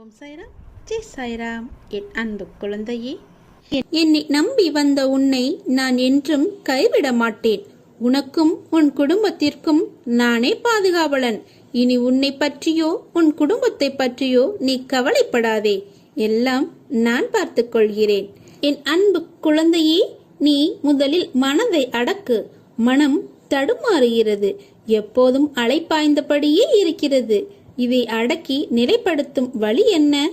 ஓம் சாய்ராம். ஜெய் சாய்ராம். என் அன்பு குழந்தையே. என்னை நம்பி வந்த உன்னை நான் என்றும் கைவிட மாட்டேன். உனக்கும் உன் குடும்பத்திற்கும் நானே பாதுகாவலன். இனி உன்னை பற்றியோ உன் குடும்பத்தை பற்றியோ நீ கவலைப்படாதே. எல்லாம் நான் பார்த்துக் கொள்கிறேன். என் அன்பு குழந்தையே நீ முதலில் மனதை அடக்கு. மனம் தடுமாறுகிறது. எப்போதும் அலைப்பாய்ந்தபடியே இருக்கிறது. இதை அடக்கி நிலைப்படுத்தும் வழி என்ன?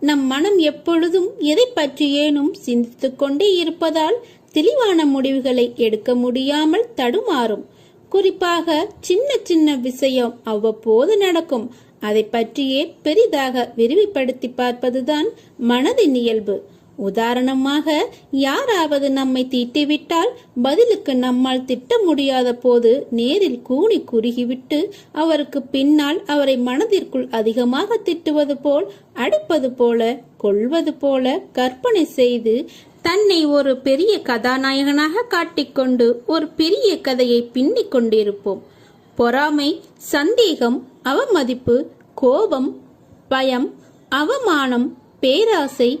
நம் மனம் எப்பொழுதும் எதை பற்றியேனும் சிந்தித்துக் கொண்டே இருப்பதால் தெளிவான முடிவுகளை எடுக்க முடியாமல் தடுமாறும். குறிப்பாக சின்ன சின்ன விஷயம் அவ்வப்போது நடக்கும். அதை பற்றியே பெரிதாக விரிவுபடுத்தி பார்ப்பதுதான் மனதின் இயல்பு. உதாரணமாக யாராவது நம்மை திட்டிவிட்டால் பதிலுக்கு நம்மால் திட்ட முடியாத போது நேரில் கூனி குறுகிவிட்டு அவருக்கு பின்னால் அவரை மனதிற்குள் அதிகமாக திட்டுவது போல் அடிப்பது போல கொள்வது போல கற்பனை செய்து தன்னை ஒரு பெரிய கதாநாயகனாக காட்டிக்கொண்டு ஒரு பெரிய கதையை பின்னிக் கொண்டிருப்போம். பொறாமை சந்தேகம் அவமதிப்பு கோபம் பயம் அவமானம் பேராசை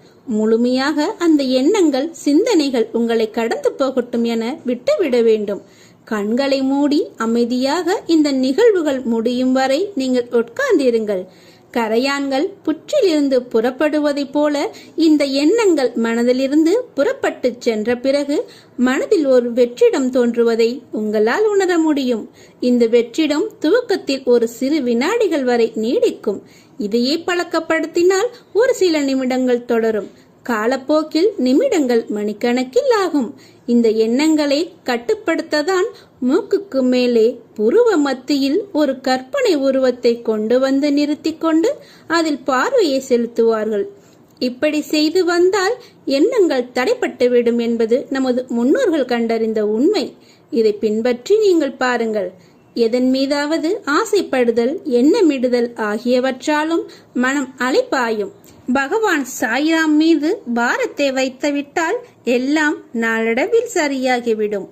முழுமையாக அந்த எண்ணங்கள் சிந்தனைகள் உங்களை கடந்து போகட்டும் என விட்டுவிட வேண்டும். கண்களை மூடி அமைதியாக இந்த நிகழ்வுகள் முடியும் வரை நீங்கள் உட்கார்ந்திருங்கள். கரையான்கள் புற்றிலிருந்து புறப்படுவதைப் போல இந்த எண்ணங்கள் மனதிலிருந்து புறப்பட்டு சென்ற பிறகு மனதில் ஒரு வெற்றிடம் தோன்றுவதை உங்களால் உணர முடியும். இந்த வெற்றிடம் துவக்கத்தில் ஒரு சிறு வினாடிகள் வரை நீடிக்கும். இதையே பழக்கப்படுத்தினால் ஒரு சில நிமிடங்கள் தொடரும். காலப்போக்கில் நிமிடங்கள் மணிக்கணக்கில் ஆகும் இந்த எண்ணங்களை கட்டுப்படுத்ததான் மூக்குக்கு மேலே புருவ மத்தியில் ஒரு கற்பனை உருவத்தை கொண்டு வந்து நிறுத்தி கொண்டு அதில் பார்வையை செலுத்துவார்கள். இப்படி செய்து வந்தால் எண்ணங்கள் தடைப்பட்டுவிடும் என்பது நமது முன்னோர்கள் கண்டறிந்த உண்மை. இதை பின்பற்றி நீங்கள் பாருங்கள். எதன் மீதாவது ஆசைப்படுதல் எண்ணமிடுதல் ஆகியவற்றாலும் மனம் அலைப்பாயும். பகவான் சாய்ராம் மீது பாரத்தை வைத்துவிட்டால் எல்லாம் நாளடைவில் சரியாகிவிடும்.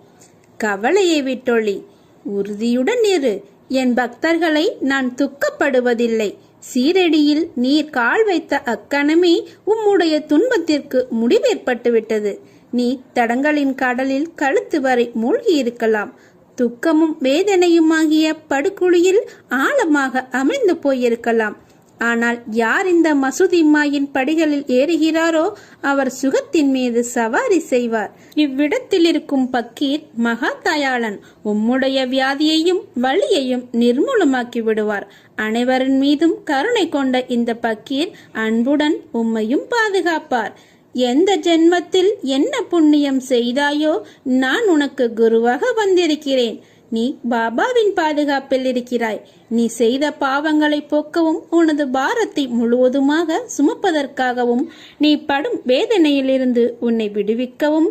கவலையை விட்டொழி உறுதியுடன் இரு. என் பக்தர்களை நான் துக்கப்படுவதில்லை. சீரடியில் நீர் கால் வைத்த அக்கணமே உம்முடைய துன்பத்திற்கு முடிவேற்பட்டுவிட்டது. நீ தடங்களின் கடலில் கழுத்து வரை மூழ்கி இருக்கலாம் துக்கமும் வேதனையுமாகிய படுகுழியில் ஆழமாக அமிழ்ந்து போயிருக்கலாம். ஆனால் யார் இந்த மசூதிம்மாயின் படிகளில் ஏறுகிறாரோ அவர் சுகத்தின் மீது சவாரி செய்வார். இவ்விடத்தில் இருக்கும் பக்கீர் மகா தயாளன் உம்முடைய வியாதியையும் வலியையும் நிர்மூலமாக்கி விடுவார். அனைவரின் மீதும் கருணை கொண்ட இந்த பக்கீர் அன்புடன் உம்மையும் பாதுகாப்பார். எந்த ஜென்மத்தில் என்ன புண்ணியம் செய்தாயோ நான் உனக்கு குருவாக வந்திருக்கிறேன். நீ பாபாவின் பாதுகாப்பில் இருக்கிறாய். நீ செய்த பாவங்களை போக்கவும் உனது பாரத்தை முழுவதுமாக சுமப்பதற்காகவும் நீ படும் வேதனையிலிருந்து உன்னை விடுவிக்கவும்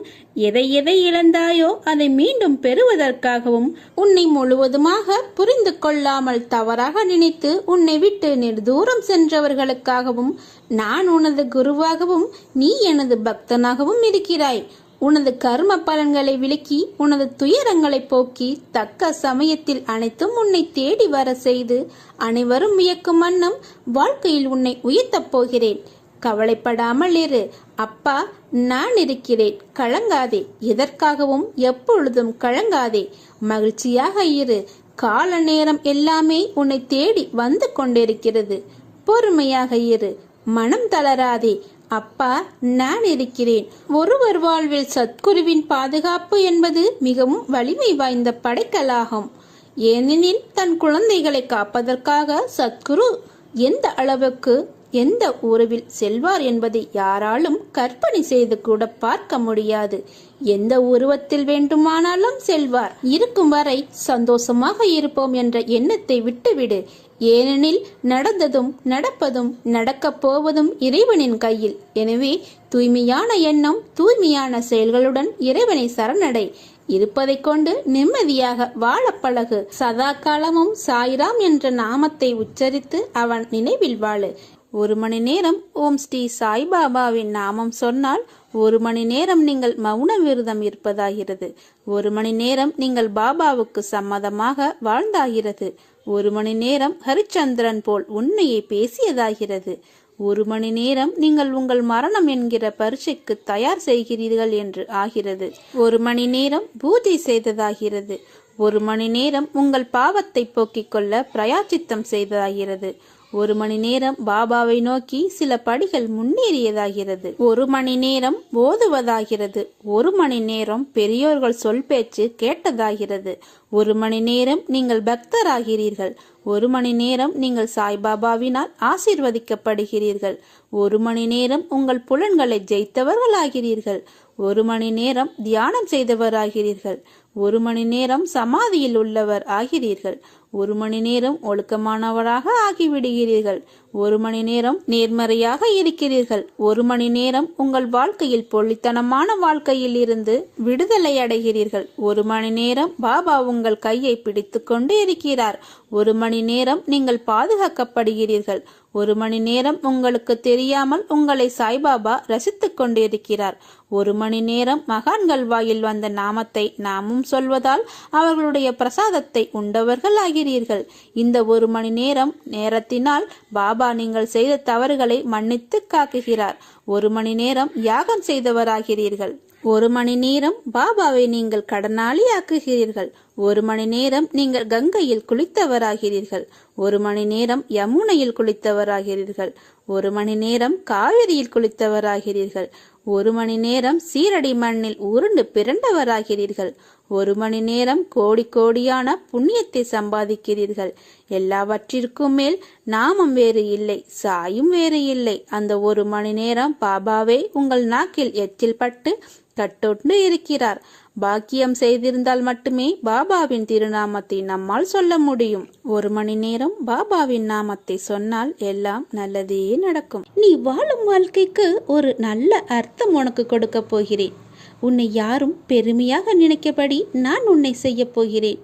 எதை எதை இழந்தாயோ அதை மீண்டும் பெறுவதற்காகவும் உன்னை முழுவதுமாக புரிந்து கொள்ளாமல் தவறாக நினைத்து உன்னை விட்டு நெடுதூரம் சென்றவர்களுக்காகவும் நான் உனது குருவாகவும் நீ எனது பக்தனாகவும் இருக்கிறாய். உனது கர்ம பலன்களை விளக்கி உனது துயரங்களை போக்கி தக்க சமயத்தில் அனைத்தும் உன்னை தேடி வர செய்து அனைவரும் வியக்கும் வண்ணம் வாழ்க்கையில் உன்னை உயர்த்தப் போகிறேன். கவலைப்படாமல் இரு. அப்பா நான் இருக்கிறேன். கலங்காதே. எதற்காகவும் எப்பொழுதும் கலங்காதே. மகிழ்ச்சியாக இரு. கால நேரம் எல்லாமே உன்னை தேடி வந்து கொண்டிருக்கிறது. பொறுமையாக இரு. மனம் தளராதே. அப்பா நான் இருக்கிறேன். ஒருவர் வாழ்வில் சத்குருவின் பாதுகாப்பு என்பது மிகவும் வலிமை வாய்ந்த படைக்கலாகும். ஏனெனில் தன் குழந்தைகளை காப்பதற்காக சத்குரு எந்த அளவுக்கு எந்த உறவில் செல்வார் என்பதை யாராலும் கற்பனை செய்து கூட பார்க்க முடியாது. எந்த உருவத்தில் வேண்டுமானாலும் செல்வார். இருக்கும் வரை சந்தோஷமாக இருப்போம் என்ற எண்ணத்தை விட்டுவிடு. ஏனெனில் நடந்ததும் நடப்பதும் நடக்கப் போவதும் இறைவனின் கையில். எனவே தூய்மையான எண்ணம் தூய்மையான செயல்களுடன் இறைவனை சரணடை. இருப்பதைக் கொண்டு நிம்மதியாக வாழ பழகு. சதா காலமும் சாய்ராம் என்ற நாமத்தை உச்சரித்து அவன் நினைவில் வாழு. ஒரு மணி நேரம் ஓம் ஸ்ரீ சாய்பாபாவின் நாமம் சொன்னால் ஒரு மணி நேரம் நீங்கள் மௌன விரதம் இருப்பதாகிறது. ஒரு மணி நேரம் நீங்கள் பாபாவுக்கு சம்மதமாக வாழ்ந்தாகிறது. ஒரு மணி நேரம் ஹரிச்சந்திரன் போல் உண்மையை பேசியதாகிறது. ஒரு மணி நேரம் நீங்கள் உங்கள் மரணம் என்கிற பரீட்சைக்கு தயார் செய்கிறீர்கள் என்று ஆகிறது. ஒரு மணி நேரம் பூஜை செய்ததாகிறது. ஒரு மணி நேரம் உங்கள் பாவத்தை போக்கிக் கொள்ள பிரயாச்சித்தம் செய்ததாகிறது. ஒரு மணி நேரம் பாபாவை நோக்கி சில படிகள் முன்னேறியதாகிறது. ஒரு மணி நேரம் ஓதுவதாகிறது. ஒரு மணி நேரம் பெரியோர்கள் சொல் பேச்சு கேட்டதாகிறது. ஒரு மணி நேரம் நீங்கள் பக்தராகிறீர்கள். ஒரு மணி நேரம் நீங்கள் சாய்பாபாவினால் ஆசீர்வதிக்கப்படுகிறீர்கள். ஒரு மணி நேரம் உங்கள் புலன்களை ஜெயித்தவர்களாகிறீர்கள். ஒரு மணி நேரம் தியானம் செய்தவராகிறீர்கள். ஒரு மணி நேரம் சமாதியில் உள்ளவர் ஆகிறீர்கள். ஒரு மணி நேரம் ஒழுக்கமானவராக ஆகிவிடுகிறீர்கள். ஒரு மணி நேரம் நேர்மறையாக இருக்கிறீர்கள். ஒரு மணி நேரம் உங்கள் வாழ்க்கையில் பொள்ளித்தனமான வாழ்க்கையில் இருந்து விடுதலை அடைகிறீர்கள். ஒரு மணி நேரம் பாபா உங்கள் கையை பிடித்து கொண்டு இருக்கிறார். ஒரு மணி நேரம் நீங்கள் பாதுகாக்கப்படுகிறீர்கள். ஒரு மணி நேரம் உங்களுக்கு தெரியாமல் உங்களை சாய்பாபா ரசித்துக் கொண்டிருக்கிறார். ஒரு மணி நேரம் மகான்கள் வாயில் வந்த நாமத்தை நாமும் சொல்வதால் அவர்களுடைய பிரசாதத்தை உண்டவர்கள் ஆகிறீர்கள். இந்த ஒரு மணி நேரம் நேரத்தினால் பாபா நீங்கள் செய்த தவறுகளை மன்னித்து காக்குகிறார். ஒரு மணி நேரம் யாகம் செய்தவராகிறீர்கள். ஒரு மணி நேரம் பாபாவை நீங்கள் கடனாளி ஆக்குகிறீர்கள். ஒரு மணி நேரம் நீங்கள் கங்கையில் குளித்தவராகிறீர்கள். ஒரு மணி நேரம் யமுனையில் குளித்தவராகிறீர்கள். ஒரு மணி நேரம் காவிரியில் குளித்தவராகிறீர்கள். ஒரு மணி நேரம் சீரடி மண்ணில் உருண்டு பிறண்டவராகிறீர்கள். ஒரு மணி நேரம் கோடி கோடியான புண்ணியத்தை சம்பாதிக்கிறீர்கள். எல்லாவற்றிற்கும் மேல் நாமம் வேறு இல்லை சாயும் வேறு இல்லை. அந்த ஒரு மணி நேரம் பாபாவே உங்கள் நாக்கில் எச்சில் பட்டு கட்டொண்டு இருக்கிறார். பாக்கியம் செய்திருந்தால் மட்டுமே பாபாவின் திருநாமத்தை நம்மால் சொல்ல முடியும். ஒரு மணி நேரம் பாபாவின் நாமத்தை சொன்னால் எல்லாம் நல்லதே நடக்கும். நீ வாழும் வாழ்க்கைக்கு ஒரு நல்ல அர்த்தம் உனக்கு கொடுக்க போகிறேன். உன்னை யாரும் பெருமையாக நினைக்கபடி நான் உன்னை செய்ய போகிறேன்.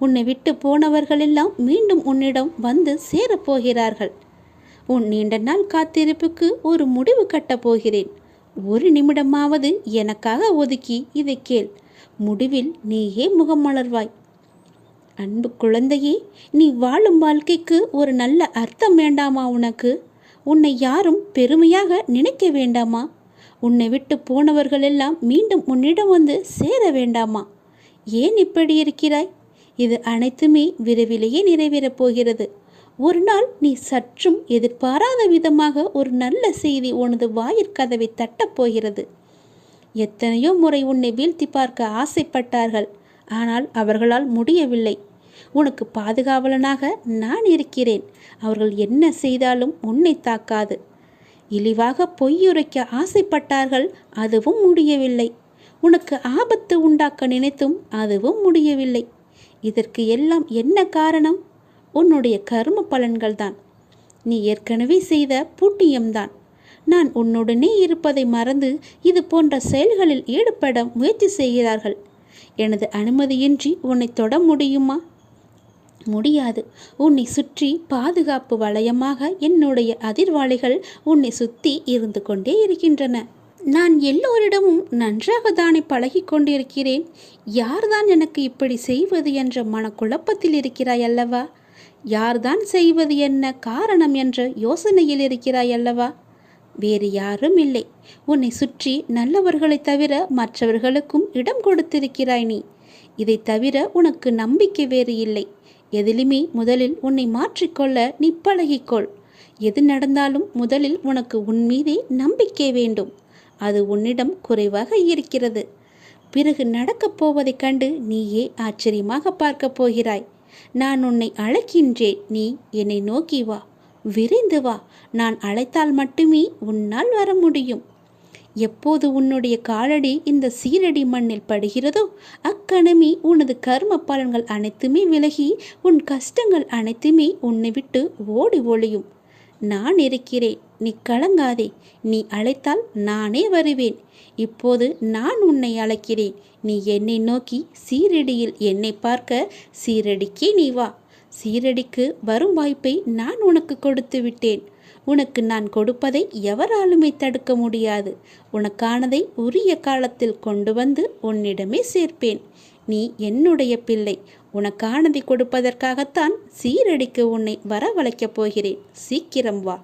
உன்னை விட்டு போனவர்களெல்லாம் மீண்டும் உன்னிடம் வந்து சேரப்போகிறார்கள் உன் நீண்ட நாள் காத்திருப்புக்கு ஒரு முடிவு கட்டப் போகிறேன். ஒரு நிமிடமாவது எனக்காக ஒதுக்கி இதை கேள். முடிவில் நீயே முகம் மலர்வாய். அன்பு குழந்தையே நீ வாழும் வாழ்க்கைக்கு ஒரு நல்ல அர்த்தம் வேண்டாமா உனக்கு? உன்னை யாரும் பெருமையாக நினைக்க வேண்டாமா? உன்னை விட்டு போனவர்களெல்லாம் மீண்டும் உன்னிடம் வந்து சேர வேண்டாமா? ஏன் இப்படி இருக்கிறாய்? இது அனைத்துமே விரைவிலேயே நிறைவேறப் போகிறது. ஒரு நாள் நீ சற்றும் எதிர்பாராத விதமாக ஒரு நல்ல செய்தி உனது வாயிற்கதவை தட்டப் போகிறது. எத்தனையோ முறை உன்னை வீழ்த்தி பார்க்க ஆசைப்பட்டார்கள். ஆனால் அவர்களால் முடியவில்லை. உனக்கு பாதுகாவலனாக நான் இருக்கிறேன். அவர்கள் என்ன செய்தாலும் உன்னை தாக்காது. இழிவாக பொய்யுரைக்க ஆசைப்பட்டார்கள் அதுவும் முடியவில்லை. உனக்கு ஆபத்து உண்டாக்க நினைத்தும் அதுவும் முடியவில்லை. இதற்கு எல்லாம் என்ன காரணம்? உன்னுடைய கரும பலன்கள்தான். நீ ஏற்கனவே செய்த புண்ணியம்தான். நான் உன்னுடனே இருப்பதை மறந்து இது போன்ற செயல்களில் ஈடுபட முயற்சி செய்கிறார்கள். எனது அனுமதியின்றி உன்னை தொட முடியுமா? முடியாது. உன்னை சுற்றி பாதுகாப்பு வளையமாக என்னுடைய அதிர்வாளிகள் உன்னை சுற்றி இருந்து கொண்டே இருக்கின்றன. நான் எல்லோரிடமும் நன்றாக தானே பழகி கொண்டிருக்கிறேன். யார்தான் எனக்கு இப்படி செய்வது என்ற மனக்குழப்பத்தில் இருக்கிறாய் அல்லவா? யார்தான் செய்வது என்ன காரணம் என்ற யோசனையில் இருக்கிறாய் அல்லவா? வேறு யாரும் இல்லை. உன்னை சுற்றி நல்லவர்களைத் தவிர மற்றவர்களுக்கும் இடம் கொடுத்திருக்கிறாய் நீ. இதை தவிர உனக்கு நம்பிக்கை வேறு இல்லை. எதிலுமே முதலில் உன்னை மாற்றிக்கொள்ள நீ பழகிக்கொள். எது நடந்தாலும் முதலில் உனக்கு உன் மீதே நம்பிக்கை வேண்டும். அது உன்னிடம் குறைவாக இருக்கிறது. பிறகு நடக்கப் போவதைக் கண்டு நீயே ஆச்சரியமாக பார்க்கப் போகிறாய். நான் உன்னை அழைக்கின்றேன். நீ என்னை நோக்கி வா. விரைந்து வா. நான் அழைத்தால் மட்டுமே உன்னால் வர முடியும். எப்போது உன்னுடைய காலடி இந்த சீரடி மண்ணில் படுகிறதோ அக்கணமே உனது கர்ம பலன்கள் அனைத்துமே விலகி உன் கஷ்டங்கள் அனைத்துமே உன்னை விட்டு ஓடி ஒளியும். நான் இருக்கிறேன். நீ கலங்காதே. நீ அழைத்தால் நானே வருவேன். இப்போது நான் உன்னை அழைக்கிறேன். நீ என்னை நோக்கி சீரடியில் என்னை பார்க்க சீரடிக்கே நீ வா. சீரடிக்கு வரும் வாய்ப்பை நான் உனக்கு கொடுத்து விட்டேன். உனக்கு நான் கொடுப்பதை எவராலுமே தடுக்க முடியாது. உனக்கானதை உரிய காலத்தில் கொண்டு வந்து உன்னிடமே சேர்ப்பேன். நீ என்னுடைய பிள்ளை. உனக்கானதை கொடுப்பதற்காகத்தான் சீரடிக்கு உன்னை வரவழைக்கப் போகிறேன். சீக்கிரம் வா.